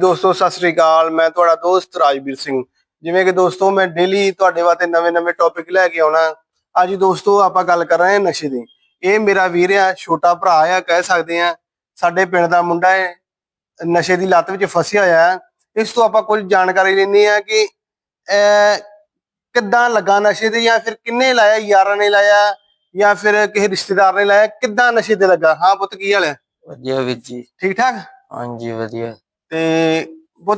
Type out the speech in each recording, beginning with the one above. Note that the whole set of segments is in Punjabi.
ਦੋਸਤੋ ਸਤਿ ਸ੍ਰੀ ਅਕਾਲ। ਮੈਂ ਤੁਹਾਡਾ ਦੋਸਤ ਰਾਜਵੀਰ ਸਿੰਘ। ਜਿਵੇਂ ਕਿ ਦੋਸਤੋ ਮੈਂ ਡੇਲੀ ਤੁਹਾਡੇ ਵਾਸਤੇ ਨਵੇਂ-ਨਵੇਂ ਟੌਪਿਕ ਲੈ ਕੇ ਆਉਣਾ। ਅੱਜ ਦੋਸਤੋ ਆਪਾਂ ਗੱਲ ਕਰ ਰਹੇ ਹਾਂ ਨਸ਼ੇ ਦੀ। ਇਹ ਮੇਰਾ ਵੀਰ ਆ ਛੋਟਾ ਭਰਾ ਆ ਕਹਿ ਸਕਦੇ ਆ ਸਾਡੇ ਪਿੰਡ ਦਾ ਮੁੰਡਾ ਹੈ। ਨਸ਼ੇ ਦੀ ਲੱਤ ਵਿੱਚ ਫਸਿਆ ਹੋਇਆ ਹੈ। ਇਸ ਤੋਂ ਆਪਾਂ ਕੁਝ ਜਾਣਕਾਰੀ ਲੈਣੀ ਆ ਕਿ ਕਿੱਦਾਂ ਲੱਗਾ ਨਸ਼ੇ ਤੇ ਜਾਂ ਫਿਰ ਕਿੰਨੇ ਲਾਇਆ ਯਾਰਾਂ ਨੇ ਲਾਇਆ ਜਾਂ ਫਿਰ ਕਿਸੇ ਰਿਸ਼ਤੇਦਾਰ ਨੇ ਲਾਇਆ ਕਿੱਦਾਂ ਨਸ਼ੇ ਤੇ ਲੱਗਾ? ਹਾਂ ਪੁੱਤ ਕੀ ਹਾਲ ਹੈ? ਵਧੀਆ ਵੀਰ ਜੀ। ਠੀਕ ਠਾਕ? ਹਾਂਜੀ ਵਧੀਆ। ਤੇ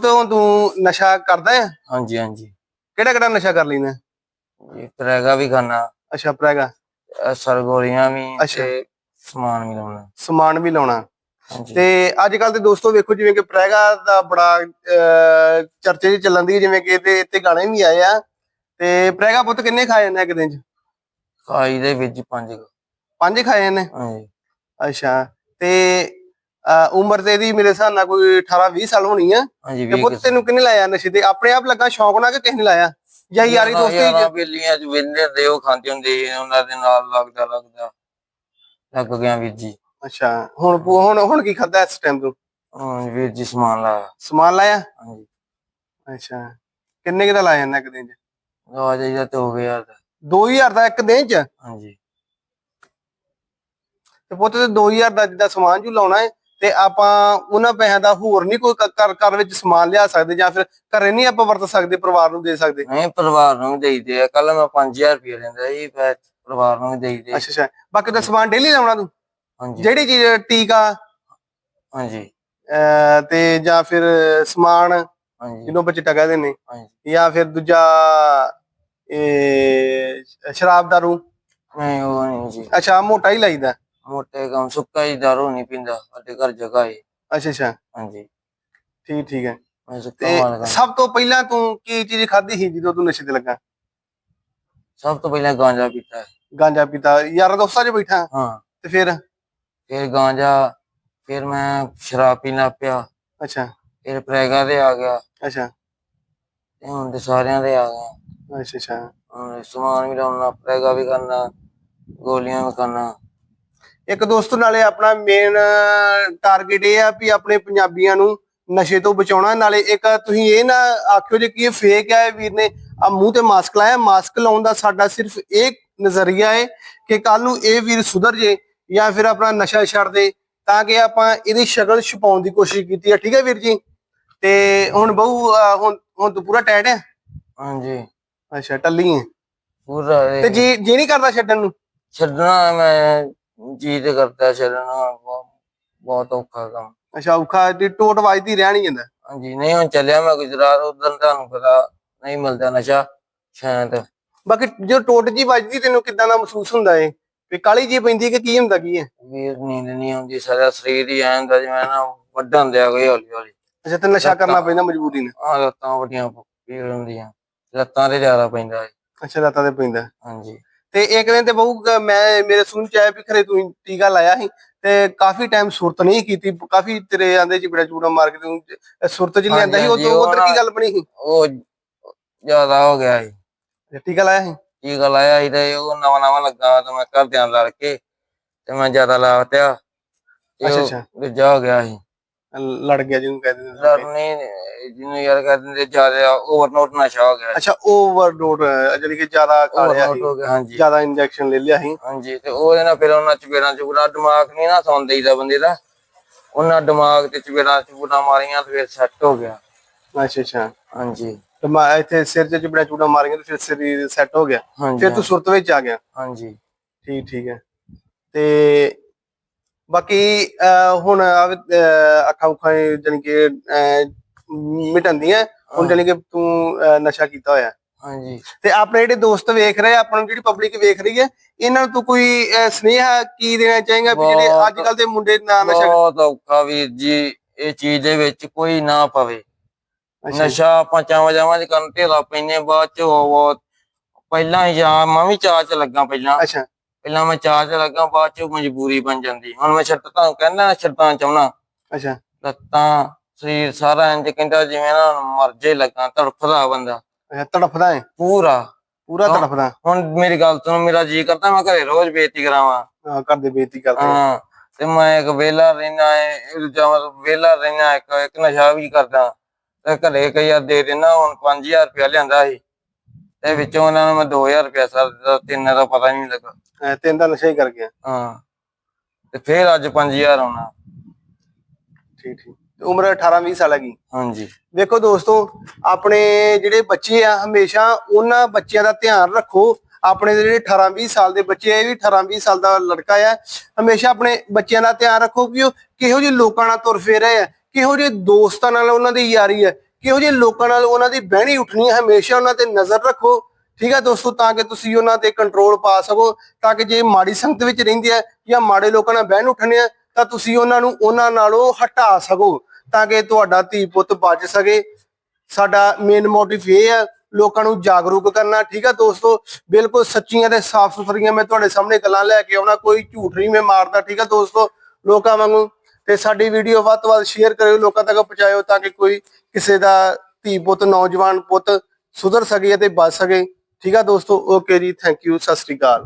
ਹੁਣ ਤੂੰ ਨਸ਼ਾ ਕਰਦਾ ਹੈ? ਹਾਂਜੀ ਹਾਂਜੀ। ਕਿਹੜਾ ਕਿਹੜਾ ਨਸ਼ਾ ਕਰ ਲੈਂਦਾ ਇਹ ਪ੍ਰੈਗਾ ਵੀ ਖਾਣਾ ਅੱਛਾ ਪ੍ਰੈਗਾ ਅਸਰ ਗੋਲੀਆਂ ਵੀ ਅੱਛਾ। ਤੇ ਸਮਾਨ ਵੀ ਲਾਉਣਾ। ਸਮਾਨ ਵੀ ਲਾਉਣਾ। ਤੇ ਅੱਜ ਕੱਲ ਤੇ ਦੋਸਤੋ ਵੇਖੋ ਜਿਵੇਂ ਕਿ ਪ੍ਰੈਗਾ ਦਾ ਬੜਾ ਚਰਚੇ 'ਚ ਚੱਲਣ ਦੀ ਜਿਵੇਂ ਕਿ ਇਹਦੇ ਇੱਥੇ ਗਾਣੇ ਵੀ ਆਏ ਆ। ਤੇ ਪ੍ਰੈਗਾ ਪੁੱਤ ਕਿੰਨੇ ਖਾਏ ਨੇ ਇੱਕ ਦਿਨ 'ਚ? ਖਾਈ ਦੇ ਵਿੱਚ ਪੰਜ। ਪੰਜ ਖਾਏ ਨੇ ਹਾਂਜੀ। ਅੱਛਾ। ਤੇ ਉਮਰ ਤੇ ਇਹਦੀ ਮੇਰੇ ਹਿਸਾਬ ਨਾਲ ਕੋਈ 18 20 ਸਾਲ ਹੋਣੀ ਆ। ਹਾਂਜੀ ਤੇ ਪੁੱਤ ਤੈਨੂੰ ਕਿੰਨੇ ਲਾਇਆ ਨਸ਼ੇ ਤੇ? ਆਪਣੇ ਆਪ ਲੱਗਾ ਸ਼ੌਂਕ ਨਾਲ ਕਿ ਕਿਸੇ ਨੇ ਲਾਇਆ। ਜਾਂ ਯਾਰੀ ਦੋਸਤੀ 'ਚ ਬੇਲੀਆਂ ਚ ਵਿੰਦੇ ਹੁੰਦੇ ਉਹ ਖਾਂਦੇ ਹੁੰਦੇ ਸੀ, ਉਹਨਾਂ ਦੇ ਨਾਲ ਲੱਗਦਾ ਲੱਗਦਾ। ਲੱਗ ਗਿਆ ਵੀਰ ਜੀ। ਅੱਛਾ ਹੁਣ ਹੁਣ ਹੁਣ ਕੀ ਖਾਦਾ ਇਸ ਟਾਈਮ ਤੂੰ? ਹਾਂ ਵੀਰ ਜੀ ਸਮਾਨ ਲਾਇਆ। ਸਮਾਨ ਲਾਇਆ? ਹਾਂਜੀ। ਅੱਛਾ ਕਿੰਨੇ ਕੁ ਦਾ ਲਾਇਆ ਜਾਂਦਾ ਇੱਕ ਦਿਨ 'ਚ? ਆ ਜਾਈਦਾ ਤੇ ਹੋ ਗਿਆ ਤਾਂ। 2000 ਦਾ ਇੱਕ ਦਿਨ 'ਚ? ਹਾਂਜੀ। ਤੇ ਪੁੱਤ ਤੇ 2000 ਦਾ ਜਿੱਦਾਂ ਸਮਾਨ ਜੂ ਲਾਉਣਾ ਹੈ ਤੇ ਆਪਾਂ ਉਹਨਾਂ ਪੈਸਿਆਂ ਦਾ ਹੋਰ ਨਹੀਂ ਕੋਈ ਘਰ ਘਰ ਵਿੱਚ ਸਮਾਨ ਲਿਆ ਸਕਦੇ ਜਾਂ ਫਿਰ ਘਰੇ ਨਹੀਂ ਆਪਾਂ ਵਰਤ ਸਕਦੇ ਪਰਿਵਾਰ ਨੂੰ ਦੇ ਸਕਦੇ? ਨਹੀਂ ਪਰਿਵਾਰ ਨੂੰ ਦੇਈਦੇ ਆ। ਕੱਲ ਮੈਂ 5000 ਰੁਪਏ ਲੈਂਦਾ ਫਿਰ ਪਰਿਵਾਰ ਨੂੰ ਦੇਈਦੇ ਅੱਛਾ ਅੱਛਾ। ਬਾਕੀ ਦਾ ਸਮਾਨ ਡੇਲੀ ਲਾਉਣਾ ਤੂੰ? ਹਾਂਜੀ। ਜਿਹੜੀ ਚੀਜ਼ ਟੀਕਾ? ਹਾਂਜੀ। ਤੇ ਜਾਂ ਫਿਰ ਸਮਾਨ ਹਾਂਜੀ। ਜਿਹਨੂੰ ਬੱਚੇ ਟਗਾ ਦੇ ਨੇ ਹਾਂਜੀ। ਜਾਂ ਫਿਰ ਦੂਜਾ ਇਹ ਸ਼ਰਾਬ ਦਾਰੂ ਨਹੀਂ ਉਹ ਨਹੀਂ ਜੀ। ਅੱਛਾ ਮੋਟਾ ਹੀ ਲਾਈਦਾ। ਮੋਟੇ ਕੰਮ ਸੁੱਕਾ ਹੀ ਦਾਰੂ ਨਹੀਂ ਪੀਂਦਾ ਸਾਡੇ ਘਰ ਜਗ੍ਹਾ ਹੈ ਅੱਛਾ ਅੱਛਾ। ਹਾਂਜੀ। ਠੀਕ ਠੀਕ ਹੈ। ਮੈਂ ਸੁੱਕਾ ਤੇ। ਸਭ ਤੋਂ ਪਹਿਲਾਂ ਤੂੰ ਕੀ ਚੀਜ਼ ਖਾਧੀ ਸੀ ਜਦੋਂ ਤੂੰ ਨਸ਼ੇ ਤੇ ਲੱਗਾ? ਸਭ ਤੋਂ ਪਹਿਲਾਂ ਗਾਂਜਾ ਪੀਤਾ ਹੈ। ਗਾਂਜਾ ਪੀਤਾ। ਯਾਰਾਂ ਦੋਸਤਾਂ 'ਚ ਬੈਠਾ? ਹਾਂ। ਤੇ ਫਿਰ? ਫਿਰ ਗਾਂਜਾ ਫਿਰ ਮੈਂ ਸ਼ਰਾਬ ਪੀਣ ਪਿਆ। ਅੱਛਾ। ਫਿਰ ਪ੍ਰੈਗਾ ਦੇ ਆ ਗਿਆ। ਅੱਛਾ। ਤੇ ਹੁਣ ਤੇ ਸਾਰਿਆਂ ਦੇ ਆ ਗਿਆ ਅੱਛਾ ਅੱਛਾ। ਹੁਣ ਸਮਾਨ ਵੀ ਲਾਉਣਾ ਪ੍ਰੈਗਾ ਵੀ ਕਰਨਾ ਗੋਲੀਆਂ ਵੀ ਕਰਨਾ ਇੱਕ ਦੋਸਤ ਨਾਲੇ ਆਪਣਾ ਮੇਨ ਟਾਰਗੇਟ ਇਹ ਆ ਵੀ ਆਪਣੇ ਪੰਜਾਬੀਆਂ ਨੂੰ ਨਸ਼ੇ ਤੋਂ ਬਚਾਉਣਾ। ਨਾਲੇ ਇੱਕ ਤੁਸੀਂ ਇਹ ਨਾ ਆਖਿਓ ਜੇ ਕਿ ਇਹ ਫੇਕ ਹੈ ਵੀਰ ਨੇ ਆ ਮੂੰਹ ਤੇ ਮਾਸਕ ਲਾਇਆ। ਮਾਸਕ ਲਾਉਣ ਦਾ ਸਾਡਾ ਸਿਰਫ ਇਹ ਨਜ਼ਰੀਆ ਹੈ ਕਿ ਕੱਲ ਨੂੰ ਇਹ ਵੀਰ ਸੁਧਰ ਜੇ ਜਾਂ ਫਿਰ ਆਪਣਾ ਨਸ਼ਾ ਛੱਡ ਦੇ ਤਾਂ ਕਿ ਆਪਾਂ ਇਹਦੀ ਸ਼ਕਲ ਛੁਪਾਉਣ ਦੀ ਕੋਸ਼ਿਸ਼ ਕੀਤੀ ਹੈ ਠੀਕ ਹੈ ਵੀਰ ਜੀ? ਤੇ ਹੁਣ ਬਹੂ ਹੁਣ ਹੁਣ ਤੂੰ ਪੂਰਾ ਟੈਟ ਹੈ ਹਾਂਜੀ। ਅੱਛਾ ਟੱਲੀ ਹੈ ਪੂਰਾ ਤੇ ਜੀ ਜੀ ਨਹੀਂ ਕਰਦਾ ਛੱਡਣ ਨੂੰ? ਛੱਡਣਾ ਮੈਂ ਜੀ ਤੇ ਕਰਦਾ ਛੱਡਣਾ ਬਹੁਤ- ਬਹੁਤ ਔਖਾ ਕੰਮ। ਅੱਛਾ ਔਖਾ ਦੀ ਟੋਟ ਵੱਜਦੀ ਰਹਿਣੀ ਜਾਂਦਾ। ਹਾਂਜੀ ਨਹੀਂ ਹੁਣ ਚੱਲਿਆ ਮੈਂ ਗੁਜਰਾਤ ਉਧਰ ਤੁਹਾਨੂੰ ਪਤਾ ਨਹੀਂ ਮਿਲਦਾ ਨਸ਼ਾ ਸ਼ਾਇਦ। ਬਾਕੀ ਜੋ ਟੋਟ ਜੀ ਵੱਜਦੀ ਤੈਨੂੰ ਕਿਦਾਂ ਦਾ ਮਹਿਸੂਸ ਹੁੰਦਾ ਏ ਵੀ ਕਾਲੀ ਜੀ ਪੈਂਦੀ ਕਿ ਕੀ ਹੁੰਦਾ ਕੀ ਹੈ? ਵੀਰ ਨੀਂਦ ਨਹੀਂ ਆਉਂਦੀ ਸਾਰਾ ਸਰੀਰ ਹੀ ਐਂ ਹੁੰਦਾ ਜਿਵੇਂ ਨਾ ਵੱਢਣ ਦਿਆ ਕੋਈ ਹੌਲੀ ਹੌਲੀ ਅੱਛਾ ਤੇ ਨਸ਼ਾ ਕਰਨਾ ਪੈਂਦਾ ਮਜਬੂਰੀ ਨਾਲ। ਆ ਲੱਤਾਂ ਵੱਡੀਆਂ ਪੀੜ ਹੁੰਦੀਆਂ। ਲੱਤਾਂ ਤੇ ਜ਼ਿਆਦਾ ਪੈਂਦਾ ਹੈ ਅੱਛਾ ਰਾਤਾਂ ਤੇ ਪੈਂਦਾ। ਹਾਂਜੀ। ਤੇ ਇੱਕ ਦਿਨ ਤੇ ਬਹੁ ਮੈਂ ਮੇਰੇ ਸੁਣ ਚ ਆਇਆ ਵੀ ਖਰੇ ਤੂੰ ਟੀਕਾ ਲਾਇਆ ਸੀ ਤੇ ਕਾਫੀ ਟਾਈਮ ਸੁਰਤ ਨਹੀਂ ਕੀਤੀ ਕਾਫੀ ਤੇਰੇ ਆਂਦੇ ਚਿਬੜਾ ਚੂੜਾ ਮਾਰ ਕੇ ਤੂੰ ਸੁਰਤ ਚ ਲਿਆਂਦਾ ਸੀ ਉਹ ਉਧਰ ਕੀ ਗੱਲ ਬਣੀ ਸੀ? ਉਹ ਜ਼ਿਆਦਾ ਹੋ ਗਿਆ ਸੀ। ਟੀਕਾ ਲਾਇਆ ਸੀ? ਕੀ ਗੱਲ ਆਇਆ ਸੀ ਤੇ ਉਹ ਨਵਾਂ ਨਵਾਂ ਲੱਗਾ ਤੇ ਮੈਂ ਘਰਦਿਆਂ ਨਾਲ ਲੜ ਕੇ ਤੇ ਮੈਂ ਜ਼ਿਆਦਾ ਲਾ ਤਿਆ ਅੱਛਾ, ਅੱਛਾ। ਹੋ ਗਿਆ ਸੀ। ਲੜ ਗਿਆ ਜਿਹਨੂੰ ਕਹਿ ਦਿੰਦੇ ਨੇ। ਲੜਨੇ ਜਿਹਨੂੰ ਯਾਰ ਕਹਿ ਦਿੰਦੇ ਜ਼ਿਆਦਾ ਓਵਰਨੋਟ ਨਸ਼ਾ ਹੋ ਗਿਆ। ਅੱਛਾ ਓਵਰਡੋਟ ਜਿਹੜੀ ਕਿ ਜ਼ਿਆਦਾ ਖਾ ਲਿਆ ਓਵਰਨੋਟ ਸੀ ਹੋ ਗਿਆ ਹਾਂਜੀ। ਜ਼ਿਆਦਾ ਇੰਜੈਕਸ਼ਨ ਲੈ ਲਿਆ ਸੀ। ਹਾਂਜੀ ਤੇ ਉਹਦੇ ਨਾਲ ਫਿਰ ਉਹਨਾਂ ਚਪੇੜਾਂ ਚੁਪੜਾ ਦਿਮਾਗ ਨਹੀਂ ਨਾ ਸੌਣ ਦੇਈਦਾ ਬੰਦੇ ਦਾ। ਉਹਨਾਂ ਦਿਮਾਗ ਤੇ ਚਪੇੜਾਂ ਚੁਪੜਾ ਮਾਰੀਆਂ ਤੇ ਫਿਰ ਸੈੱਟ ਹੋ ਗਿਆ। ਅੱਛਾ ਅੱਛਾ। ਹਾਂਜੀ। ਤੇ ਮੈਂ ਇੱਥੇ ਸਿਰ 'ਚ ਚਿਬੜਾ ਚੂੜਾ ਮਾਰੀਆਂ ਤੇ ਫਿਰ ਸਰੀਰ ਸੈੱਟ ਹੋ ਗਿਆ। ਹਾਂਜੀ ਫਿਰ ਤੂੰ ਸੁਰਤ ਵਿੱਚ ਆ ਗਿਆ। ਹਾਂਜੀ। ਠੀਕ ਠੀਕ ਹੈ। ਤੇ ਬਾਕੀ ਹੁਣ ਅੱਖਾਂ ਉਖਾਂ ਜਾਨੀ ਕਿ ਅਹ, ਮਿਟਾਉਂਦੀਆਂ ਹੁਣ ਜਾਨੀ ਕਿ ਤੂੰ ਨਸ਼ਾ ਕੀਤਾ ਹੋਇਆ। ਹਾਂਜੀ। ਤੇ ਆਪਣੇ ਜਿਹੜੇ ਦੋਸਤ ਵੇਖ ਰਹੇ ਆ, ਆਪਾਂ ਨੂੰ ਜਿਹੜੀ ਪਬਲਿਕ ਵੇਖ ਰਹੀ ਹੈ ਇਹਨਾਂ ਨੂੰ ਤੂੰ ਕੋਈ ਸੁਨੇਹਾ ਕੀ ਦੇਣਾ ਚਾਹੇਗਾ ਵੀ ਜਿਹੜੇ ਅੱਜ ਕੱਲ ਦੇ ਮੁੰਡੇ ਨਾ ਨਸ਼ਾ ਬਹੁਤ ਔਖਾ ਵੀਰ ਜੀ ਇਹ ਚੀਜ਼ ਦੇ ਵਿੱਚ ਕੋਈ ਨਾ ਪਵੇ। ਨਸ਼ਾ ਆਪਾਂ ਚਾਵਾਂ ਚਾਵਾਂ ਚ ਕਰਨ ਢੇਲਾ ਪੈਨੇ ਬਾਅਦ ਚ ਉਹ ਬਹੁਤ ਪਹਿਲਾਂ ਹੀ ਜਾਂ ਮੈਂ ਵੀ ਚਾਹ ਚ ਲੱਗਾ ਪਹਿਲਾਂ। ਅੱਛਾ। ਪਹਿਲਾਂ ਮੈਂ ਚਾਹ ਚ ਲੱਗਾ ਬਾਅਦ ਚ ਮਜਬੂਰੀ ਬਣ ਜਾਂਦੀ। ਹੁਣ ਮੈਂ ਛੱਡ ਤਾਂ ਕਹਿੰਦਾ ਛੱਡਾਂ ਚਾਹਣਾ ਅੱਛਾ। ਲੱਤਾਂ ਸਰੀਰ ਸਾਰਾ ਇੰਜ ਕਹਿੰਦਾ ਜਿਵੇਂ ਨਾ ਮਰ ਜੇ ਲੱਗਾ ਤੜਫਦਾ ਬੰਦਾ। ਅੱਛਾ ਤੜਫਦਾ ਹੈ ਪੂਰਾ। ਪੂਰਾ। ਤੜਫਦਾ? ਹੁਣ ਮੇਰੀ ਗੱਲ ਸੁਣ ਮੇਰਾ ਜੀ ਕਰਦਾ ਮੈਂ ਘਰੇ ਰੋਜ਼ ਬੇਇੱਜ਼ਤੀ ਕਰਾਵਾਂ। ਹਾਂ, ਘਰ ਦੇ ਬੇਇੱਜ਼ਤੀ ਕਰਦੇ ਆ। ਹਾਂ ਤੇ ਮੈਂ ਇੱਕ ਵੇਲਾ ਰਹਿਣਾ ਹੈ ਜਾਂ ਵੇਲਾ ਰਹਿਣਾ ਇੱਕ ਨਸ਼ਾ ਵੀ ਕਰਦਾ। ਤੇ ਘਰੇ ਕਈ ਵਾਰ ਦੇ ਦੇਣਾ ਹੁਣ 5000 ਰੁਪਇਆ ਲਿਆਂਦਾ ਸੀ। ਤੇ ਵਿੱਚੋਂ ਉਹਨਾਂ ਨੂੰ ਮੈਂ 2000 ਰੁਪਇਆ ਸਰ ਦਿੱਤਾ ਤਿੰਨ ਦਾ ਪਤਾ ਨਹੀਂ ਲੱਗਾ। ਤਿੰਨ ਦਾ ਨਸ਼ਾ ਹੀ ਕਰ ਗਿਆ। ਹਾਂ ਤੇ ਫਿਰ ਅੱਜ 5000 ਆਉਣਾ। ਠੀਕ ਠੀਕ। ਉਮਰ 18 20 ਸਾਲ ਹੈਗੀ। ਹਾਂਜੀ। ਵੇਖੋ ਦੋਸਤੋ ਆਪਣੇ ਜਿਹੜੇ ਬੱਚੇ ਆ ਹਮੇਸ਼ਾ ਉਹਨਾਂ ਬੱਚਿਆਂ ਦਾ ਧਿਆਨ ਰੱਖੋ। ਆਪਣੇ ਜਿਹੜੇ 18 20 ਸਾਲ ਦੇ ਬੱਚੇ ਆ ਇਹ ਵੀ 18 20 ਸਾਲ ਦਾ ਲੜਕਾ ਆ। ਹਮੇਸ਼ਾ ਆਪਣੇ ਬੱਚਿਆਂ ਦਾ ਧਿਆਨ ਰੱਖੋ ਕਿ ਉਹ ਕਿਹੋ ਜਿਹੇ ਲੋਕਾਂ ਨਾਲ ਤੁਰ ਫੇਰ ਰਹੇ ਆ ਕਿਹੋ ਜਿਹੇ ਦੋਸਤਾਂ ਨਾਲ ਉਹਨਾਂ ਦੀ ਯਾਰੀ ਹੈ ਕਿਹੋ ਜਿਹੇ ਲੋਕਾਂ ਨਾਲ ਉਹਨਾਂ ਦੀ ਬਹਿਣੀ ਉੱਠਣੀ ਹੈ? ਹਮੇਸ਼ਾ ਉਹਨਾਂ ਤੇ ਨਜ਼ਰ ਰੱਖੋ। ਠੀਕ ਹੈ ਦੋਸਤੋ? ਤਾਂ ਕਿ ਤੁਸੀਂ ਉਹਨਾਂ ਤੇ ਕੰਟਰੋਲ ਪਾ ਸਕੋ, ਤਾਂ ਕਿ ਜੇ ਮਾੜੀ ਸੰਗਤ ਵਿੱਚ ਰਹਿੰਦੇ ਆ ਜਾਂ ਮਾੜੇ ਲੋਕਾਂ ਨਾਲ ਬਹਿਣ ਉੱਠਣੇ ਆ ਤਾਂ ਤੁਸੀਂ ਉਹਨਾਂ ਨੂੰ ਉਹਨਾਂ ਨਾਲੋਂ ਹਟਾ ਸਕੋ, ਤਾਂ ਕਿ ਤੁਹਾਡਾ ਧੀ ਪੁੱਤ ਬਚ ਸਕੇ। ਸਾਡਾ ਮੇਨ ਮੋਟਿਵ ਇਹ ਹੈ ਲੋਕਾਂ ਨੂੰ ਜਾਗਰੂਕ ਕਰਨਾ। ਠੀਕ ਹੈ ਦੋਸਤੋ? ਬਿਲਕੁਲ ਸੱਚੀਆਂ ਤੇ ਸਾਫ਼ ਸੁਥਰੀਆਂ ਮੈਂ ਤੁਹਾਡੇ ਸਾਹਮਣੇ ਗੱਲਾਂ ਲੈ ਕੇ ਆਉਣਾ। ਕੋਈ ਝੂਠ ਨਹੀਂ ਮੈਂ ਮਾਰਦਾ। ਠੀਕ ਹੈ ਦੋਸਤੋ? ਲੋਕਾਂ ਵਾਂਗੂ ਤੇ ਸਾਡੀ ਵੀਡੀਓ ਵੱਧ ਤੋਂ ਵੱਧ ਸ਼ੇਅਰ ਕਰਿਓ, ਲੋਕਾਂ ਤੱਕ ਪਹੁੰਚਾਇਓ ਤਾਂ ਕਿ ਕੋਈ ਕਿਸੇ ਦਾ ਧੀ ਪੁੱਤ, ਨੌਜਵਾਨ ਪੁੱਤ ਸੁਧਰ ਸਕੇ ਅਤੇ ਬਚ ਸਕੇ। ਠੀਕ ਆ ਦੋਸਤੋ? ਓਕੇ ਜੀ thank you Sat Sri Akal.